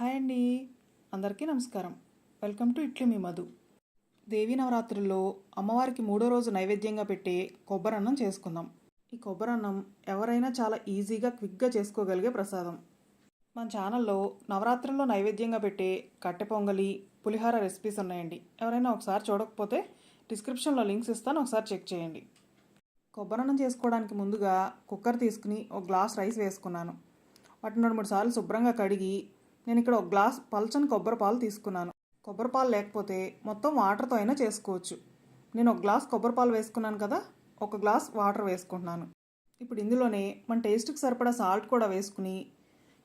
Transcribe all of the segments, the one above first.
Hi అండి. అందరికీ నమస్కారం. వెల్కమ్ టు ఇట్లీ మీ మధు. దేవీ నవరాత్రుల్లో అమ్మవారికి మూడో రోజు నైవేద్యంగా పెట్టే కొబ్బరన్నం చేసుకుందాం. ఈ కొబ్బరన్నం ఎవరైనా చాలా ఈజీగా క్విక్గా చేసుకోగలిగే ప్రసాదం. మన ఛానల్లో నవరాత్రుల్లో నైవేద్యంగా పెట్టే కట్టె పొంగలి పులిహార రెసిపీస్ ఉన్నాయండి. ఎవరైనా ఒకసారి చూడకపోతే డిస్క్రిప్షన్లో లింక్స్ ఇస్తాను. ఒకసారి చెక్ చేయండి. కొబ్బరన్నం చేసుకోవడానికి ముందుగా కుక్కర్ తీసుకుని ఒక గ్లాస్ రైస్ వేసుకున్నాను. వాటిని రెండు మూడు సార్లు శుభ్రంగా కడిగి నేను ఇక్కడ ఒక గ్లాస్ పల్చని కొబ్బరి పాలు తీసుకున్నాను. కొబ్బరి పాలు లేకపోతే మొత్తం వాటర్తో అయినా చేసుకోవచ్చు. నేను ఒక గ్లాస్ కొబ్బరి పాలు వేసుకున్నాను కదా ఒక గ్లాస్ వాటర్ వేసుకుంటున్నాను. ఇప్పుడు ఇందులోనే మన టేస్ట్కి సరిపడా సాల్ట్ కూడా వేసుకుని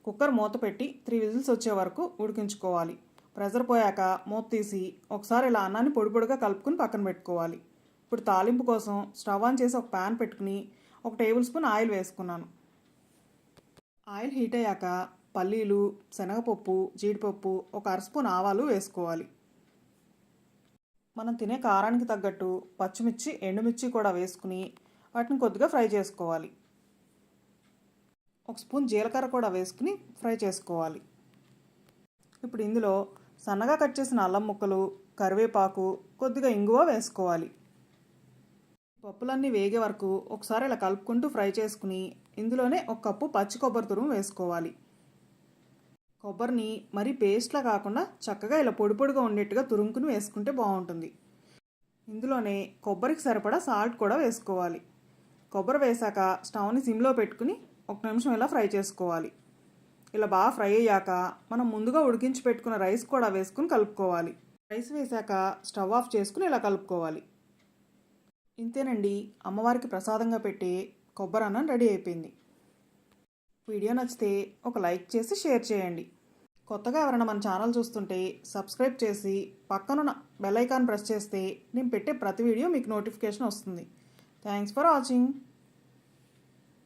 కుక్కర్ మూత పెట్టి త్రీ విజిల్స్ వచ్చే వరకు ఉడికించుకోవాలి. ప్రెజర్ పోయాక మూత తీసి ఒకసారి ఇలా అన్నాన్ని పొడి పొడిగా కలుపుకుని పక్కన పెట్టుకోవాలి. ఇప్పుడు తాలింపు కోసం స్టవ్ ఆన్ చేసి ఒక ప్యాన్ పెట్టుకుని ఒక టేబుల్ స్పూన్ ఆయిల్ వేసుకున్నాను. ఆయిల్ హీట్ అయ్యాక పల్లీలు శనగపప్పు జీడిపప్పు ఒక అర స్పూన్ ఆవాలు వేసుకోవాలి. మనం తినే కారానికి తగ్గట్టు పచ్చిమిర్చి ఎండుమిర్చి కూడా వేసుకుని వాటిని కొద్దిగా ఫ్రై చేసుకోవాలి. ఒక స్పూన్ జీలకర్ర కూడా వేసుకుని ఫ్రై చేసుకోవాలి. ఇప్పుడు ఇందులో సన్నగా కట్ చేసిన అల్లం ముక్కలు కరివేపాకు కొద్దిగా ఇంగువ వేసుకోవాలి. పప్పులన్నీ వేగే వరకు ఒకసారి ఇలా కలుపుకుంటూ ఫ్రై చేసుకుని ఇందులోనే ఒక కప్పు పచ్చి కొబ్బరి తురుము వేసుకోవాలి. కొబ్బరిని మరి పేస్ట్లా కాకుండా చక్కగా ఇలా పొడి పొడిగా ఉండేట్టుగా తురుముకుని వేసుకుంటే బాగుంటుంది. ఇందులోనే కొబ్బరికి సరిపడా సాల్ట్ కూడా వేసుకోవాలి. కొబ్బరి వేసాక స్టవ్ని సిమ్లో పెట్టుకుని ఒక నిమిషం ఇలా ఫ్రై చేసుకోవాలి. ఇలా బాగా ఫ్రై అయ్యాక మనం ముందుగా ఉడికించి పెట్టుకున్న రైస్ కూడా వేసుకుని కలుపుకోవాలి. రైస్ వేసాక స్టవ్ ఆఫ్ చేసుకుని ఇలా కలుపుకోవాలి. ఇంతేనండి. అమ్మవారికి ప్రసాదంగా పెట్టే కొబ్బరి అన్నం రెడీ అయిపోయింది. వీడియో నచ్చితే ఒక లైక్ చేసి షేర్ చేయండి. కొత్తగా ఎవరైనా మన ఛానల్ చూస్తుంటే సబ్స్క్రైబ్ చేసి పక్కనున్న బెల్ ఐకాన్ ప్రెస్ చేస్తే నేను పెట్టే ప్రతి వీడియో మీకు నోటిఫికేషన్ వస్తుంది. Thanks for watching.